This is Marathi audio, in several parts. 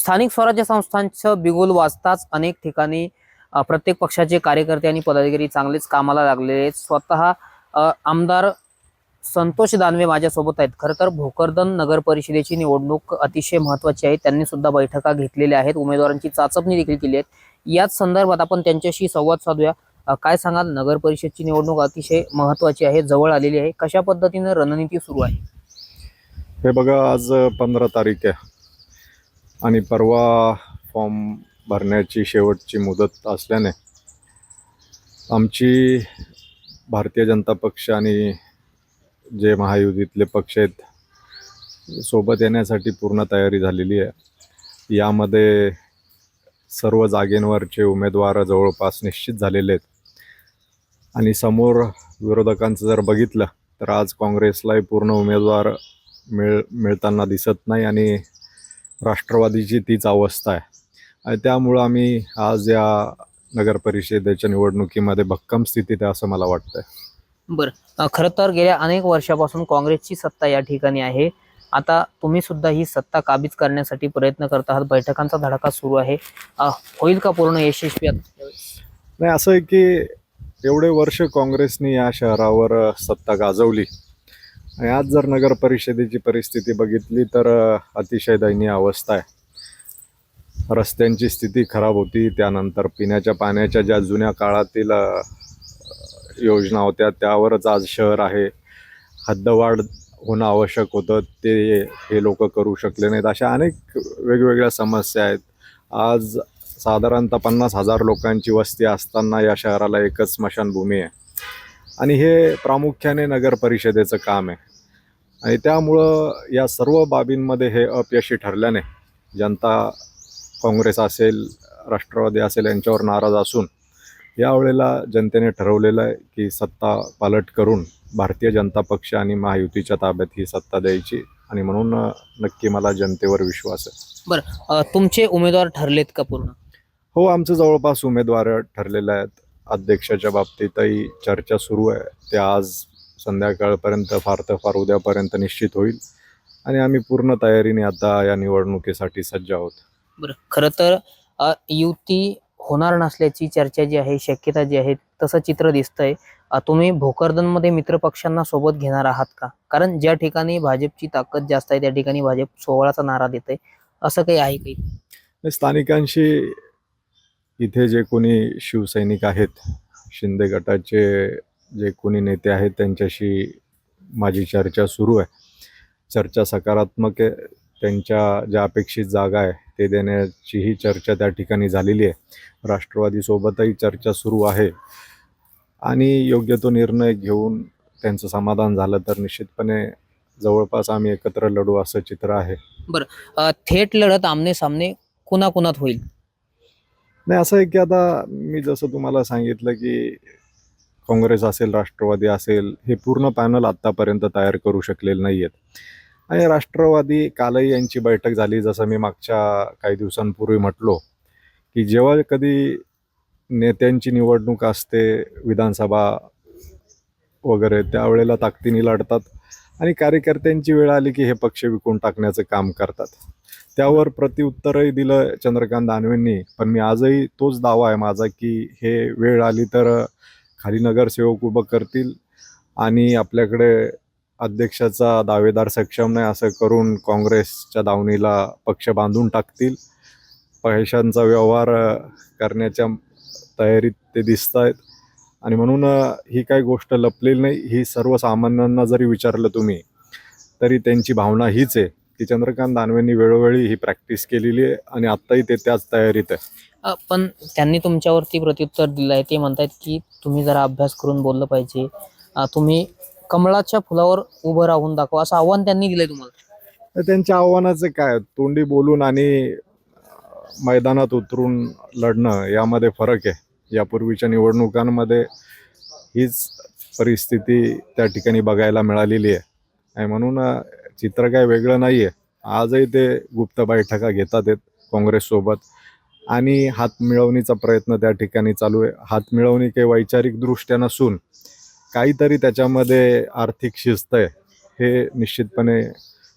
स्थानिक स्वराज्य संस्थांचं बिगुल वाजताच अनेक ठिकाणी प्रत्येक पक्षाचे कार्यकर्ते आणि पदाधिकारी चांगलेच कामाला लागलेले आहेत. स्वतः आमदार संतोष दानवे माझ्यासोबत आहेत. खरं तर भोकरदन नगर परिषदेची निवडणूक अतिशय महत्वाची आहे. त्यांनी सुद्धा बैठका घेतलेल्या आहेत. उमेदवारांची चाचपणी देखील केली आहे याच संदर्भात आपण त्यांच्याशी संवाद साधूया. काय सांगाल? नगर परिषदची निवडणूक अतिशय महत्वाची आहे जवळ आलेली आहे. कशा पद्धतीनं रणनीती सुरू आहे? हे बघा आज पंधरा तारीख आहे. आणि परवा फॉर्म भरण्याची शेवटची मुदत असल्याने आमची भारतीय जनता पक्ष आणि जे महायुतीतले पक्ष आहेत सोबत येण्यासाठी पूर्ण तयारी झालेली आहे. यामध्ये सर्व जागेंवरचे उमेदवार जवळपास निश्चित झालेले आहेत. आणि समोर विरोधकांचं जर बघितलं तर आज काँग्रेसलाही पूर्ण उमेदवार मिळ मिळताना दिसत नाही आणि राष्ट्रवादीची तीच अवस्था आहे. त्यामुळं आम्ही आज या नगर परिषदेच्या निवडणुकीमध्ये भक्कम स्थितीत आहे असं मला वाटतंय. बरं. खरं तर गेल्या अनेक वर्षापासून काँग्रेसची सत्ता या ठिकाणी आहे. आता तुम्ही सुद्धा ही सत्ता काबीज करण्यासाठी प्रयत्न करत आहात. बैठकांचा धडाका सुरू आहे. होईल का पूर्ण यशस्वी? नाही असं आहे की एवढे वर्ष काँग्रेसने या शहरावर सत्ता गाजवली. आणि आज जर नगर परिषदेची परिस्थिती बघितली तर अतिशय दयनीय अवस्था आहे. रस्त्यांची स्थिती खराब होती त्यानंतर पिण्याच्या पाण्याच्या ज्या जुन्या काळातील योजना होत्या त्यावरच आज शहर आहे. हद्दवाढ होणं आवश्यक होतं ते हे लोक करू शकले नाहीत. अशा अनेक वेगवेगळ्या समस्या आहेत. आज साधारणतः पन्नास हजार लोकांची वस्ती असताना या शहराला एकच स्मशानभूमी आहे. आणि हे प्रामुख्याने नगर परिषदेचं काम आहे. आणि त्यामुळं या सर्व बाबींमध्ये हे अपयशी ठरल्याने जनता काँग्रेस असेल राष्ट्रवादी असेल यांच्यावर नाराज असून यावेळेला जनतेने ठरवलेलं आहे की सत्ता पालट करून भारतीय जनता पक्ष आणि महायुतीच्या ताब्यात ही सत्ता द्यायची आणि म्हणून नक्की मला जनतेवर विश्वास आहे. अ, तुमचे उमेदवार ठरलेत का पूर्ण? हो आमचे जवळपास उमेदवार ठरलेले आहेत. अध्यक्षाच्या बाबतीतही चर्चा सुरू आहे. ते आज संध्याकाळपर्यंत फार तर फार उद्यापर्यंत निश्चित होईल. आणि आम्ही पूर्ण तयारीने आता या निवडणुकीसाठी सज्ज आहोत. बरं खरं तर अ, युती होणार नसल्याची चर्चा जी आहे शक्यता जी आहे तसं चित्र दिसतंय. अ, तुम्ही भोकरदनमध्ये मित्र पक्षांना सोबत घेणार आहात का? कारण ज्या ठिकाणी भाजपची ताकद जास्त आहे त्या ठिकाणी भाजप सोहळाचा नारा देते असं काही आहे काही? आणि स्थानिकांशी इथे जे कोणी शिवसैनिक आहेत शिंदे गटाचे जे कोणी नेते आहेत त्यांच्याशी माझी चर्चा सुरू आहे. चर्चा सकारात्मक आहे. त्यांच्या ज्या अपेक्षित जागा आहे ते देण्याचीही चर्चा त्या ठिकाणी झालेली आहे. राष्ट्रवादीसोबतही चर्चा सुरू आहे. आणि योग्य तो निर्णय घेऊन त्यांचं समाधान झालं तर निश्चितपणे जवळपास आम्ही एकत्र लढू असं चित्र आहे. अ, थेट लढत आमने सामने कुणाकुणात होईल? नाही असं आहे की आता मी जसं तुम्हाला सांगितलं की काँग्रेस असेल राष्ट्रवादी असेल हे पूर्ण पॅनल आत्तापर्यंत तयार करू शकलेले नाही आहेत आणि राष्ट्रवादी कालही यांची बैठक झाली जसं मी मागच्या काही दिवसांपूर्वी म्हटलो की जेव्हा कधी नेत्यांची निवडणूक असते विधानसभा वगैरे त्यावेळेला ताकदीने लढतात आणि कार्यकर्त्यांची वेळ आली की हे पक्ष विकून टाकण्याचं काम करतात. त्यावर प्रतिउत्तरही दिलं चंद्रकांत दानवेंनी पण मी आजही तोच दावा आहे माझा की हे वेळ आली तर खाली नगरसेवक उभं करतील आणि आपल्याकडे अध्यक्षाचा दावेदार सक्षम नाही असं करून काँग्रेसच्या दावणीला पक्ष बांधून टाकतील. पैशांचा व्यवहार करण्याच्या तयारीत ते दिसत आहेत आणि म्हणून ही काही गोष्ट लपलेली नाही. ही सर्वसामान्यांना जरी विचारलं तुम्ही तरी त्यांची भावना हीच आहे की चंद्रकांत दानवेंनी वेळोवेळी ही प्रॅक्टिस केलेली आहे आणि आत्ताही ते त्याच तयारीत आहे. पण त्यांनी तुमच्यावरती प्रत्युत्तर दिलं आहे. ते म्हणतात की तुम्ही जरा अभ्यास करून बोललं पाहिजे. तुम्ही कमळाच्या फुलावर उभं राहून दाखवा असं आव्हान त्यांनी दिलंय तुम्हाला. तर त्यांच्या आव्हानाचं काय? तोंडी बोलून आणि मैदानात उतरून लढणं यामध्ये फरक आहे. यापूर्वीच्या निवडणुकांमध्ये हीच परिस्थिती त्या ठिकाणी बघायला मिळालेली आहे. आणि म्हणून चित्र काय वेगळं नाही आहे आजही ते गुप्त बैठका घेतात आहेत काँग्रेससोबत. आणि हात मिळवणीचा प्रयत्न त्या ठिकाणी चालू आहे. हात मिळवणी काही वैचारिकदृष्ट्या नसून काहीतरी त्याच्यामध्ये आर्थिक शिस्त आहे हे निश्चितपणे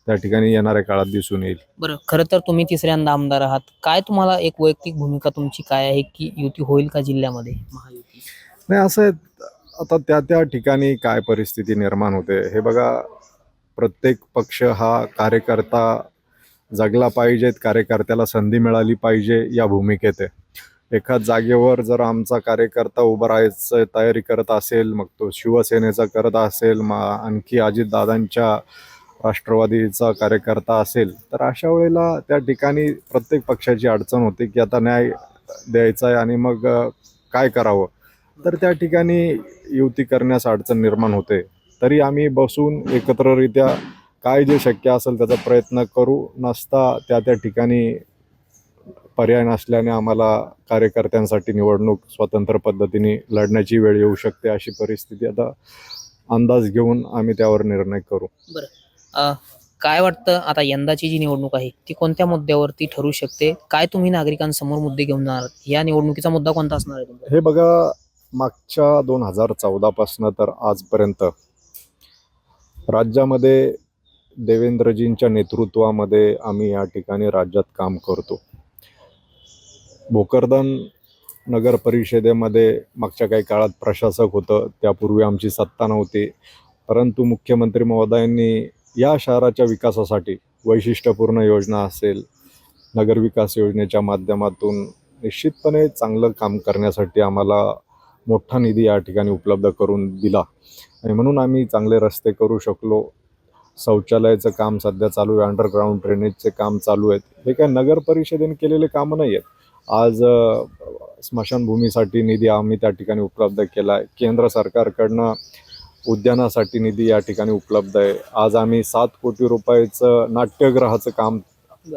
त्या ठिकाणी येणाऱ्या काळात दिसून येईल. बरं खरं तर तुम्ही तिसऱ्यांदा आमदार आहात. काय तुम्हाला एक वैयक्तिक भूमिका तुमची काय आहे की युती होईल का जिल्ह्यामध्ये महायुती नाही असं आहे, आता त्या त्या ठिकाणी काय परिस्थिती निर्माण होते हे बघा प्रत्येक पक्ष हा कार्यकर्ता जगला पाहिजेत कार्यकर्त्याला संधी मिळाली पाहिजे या भूमिकेत आहे. एका जागेवर जर आमचा कार्यकर्ता उभं राहायचं तयारी करत असेल मग तो शिवसेनेचा करत असेल मा आणखी अजितदादांच्या राष्ट्रवादीचा कार्यकर्ता असेल तर अशा वेळेला त्या ठिकाणी प्रत्येक पक्षाची अडचण होते की आता न्याय द्यायचा आहे आणि मग काय करावं? तर त्या ठिकाणी युती करण्यास अडचण निर्माण होते. तरी आम्ही बसून एकत्ररित्या काय जे शक्य असेल त्याचा प्रयत्न करू नसता त्या त्या ठिकाणी पर्याय नसल्याने आम्हाला कार्यकर्त्यांसाठी निवडणूक स्वतंत्र पद्धतीने लढण्याची वेळ येऊ शकते अशी परिस्थिती आता अंदाज घेऊन आम्ही त्यावर निर्णय करू. अ, काय वाटतं आता यंदाची जी निवडणूक आहे ती कोणत्या मुद्द्यावरती ठरू शकते? काय तुम्ही नागरिकांसमोर मुद्दे घेऊन जाणार? या निवडणुकीचा मुद्दा कोणता असणार आहे हे बघा मागच्या दोन हजार चौदापासनं तर आजपर्यंत राज्यामध्ये देवेंद्रजींच्या नेतृत्वामध्ये आम्ही या ठिकाणी राज्यात काम करतो. भोकरदन नगर परिषदेमध्ये मागच्या काही काळात प्रशासक होतं त्यापूर्वी आमची सत्ता नव्हती. परंतु मुख्यमंत्री महोदयांनी या शहराच्या विकासासाठी वैशिष्ट्यपूर्ण योजना असेल नगर विकास योजनेच्या माध्यमातून निश्चितपणे चांगलं काम करण्यासाठी आम्हाला मोठा निधी या ठिकाणी उपलब्ध करून दिला. आणि म्हणून आम्ही चांगले रस्ते करू शकलो. शौचालयाचं काम सध्या चालू आहे अंडरग्राऊंड ड्रेनेजचे काम चालू आहेत. हे काय नगर परिषदेने केलेले कामं नाही आहेत. आज स्मशानभूमीसाठी निधी आम्ही त्या ठिकाणी उपलब्ध केला आहे. केंद्र सरकारकडनं उद्यानासाठी निधी या ठिकाणी उपलब्ध आहे. आज आम्ही सात कोटी रुपयाचं नाट्यगृहाचं काम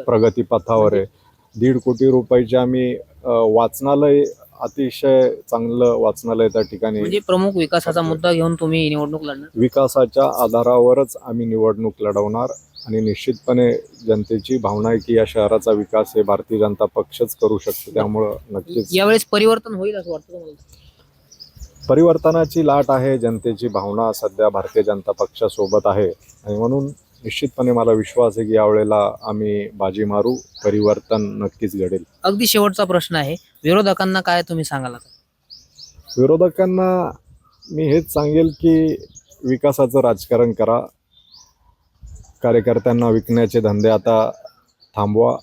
प्रगतीपथावर आहे. दीड कोटी रुपयाचे आम्ही वाचनालय अतिशय चांगलं वाचनालय त्या ठिकाणी म्हणजे प्रमुख विकासाचा मुद्दा घेऊन तुम्ही निवडणूक लढणार? विकासाच्या आधारावरच आम्ही निवडणूक लढवणार आणि निश्चितपणे जनतेची भावना आहे की या शहराचा विकास हे भारतीय जनता पक्षच करू शकतो त्यामुळं नक्कीच. यावेळेस परिवर्तन होईल असं वाटतं तुम्हाला? परिवर्तनाची लाट आहे जनतेची भावना सध्या भारतीय जनता पक्षासोबत आहे आणि म्हणून निश्चितपणे मला विश्वास आहे की यावेळेला आम्ही बाजी मारू परिवर्तन नक्कीच घडेल. अगदी शेवटचा प्रश्न आहे. विरोधकांना काय तुम्ही सांगाल आता? विरोधकांना मी हेच सांगेल की विकासाचं राजकारण करा. कार्यकर्त्यांना विकण्याचे धंदे आता थांबवा.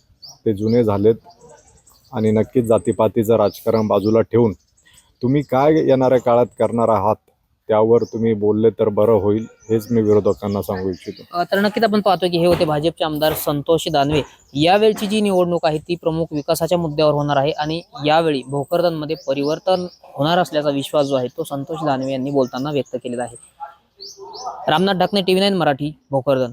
ते जुने झालेत आणि नक्कीच जातीपातीचं राजकारण बाजूला ठेवून तुम्ही काय येणाऱ्या काळात करणार आहात त्यावर तुम्ही बोलले तर बरं होईल हेच मी विरोधकांना सांगू इच्छितो. तर नक्कीच आपण पाहतो की हे होते भाजपचे आमदार संतोष दानवे. यावेळची जी निवडणूक आहे ती प्रमुख विकासाच्या मुद्द्यावर होणार आहे आणि यावेळी भोकरदनमध्ये परिवर्तन होणार असल्याचा विश्वास जो आहे तो संतोष दानवे यांनी बोलताना व्यक्त केलेला आहे. Ramnath Dhakane TV nine Marathi Bhokardan.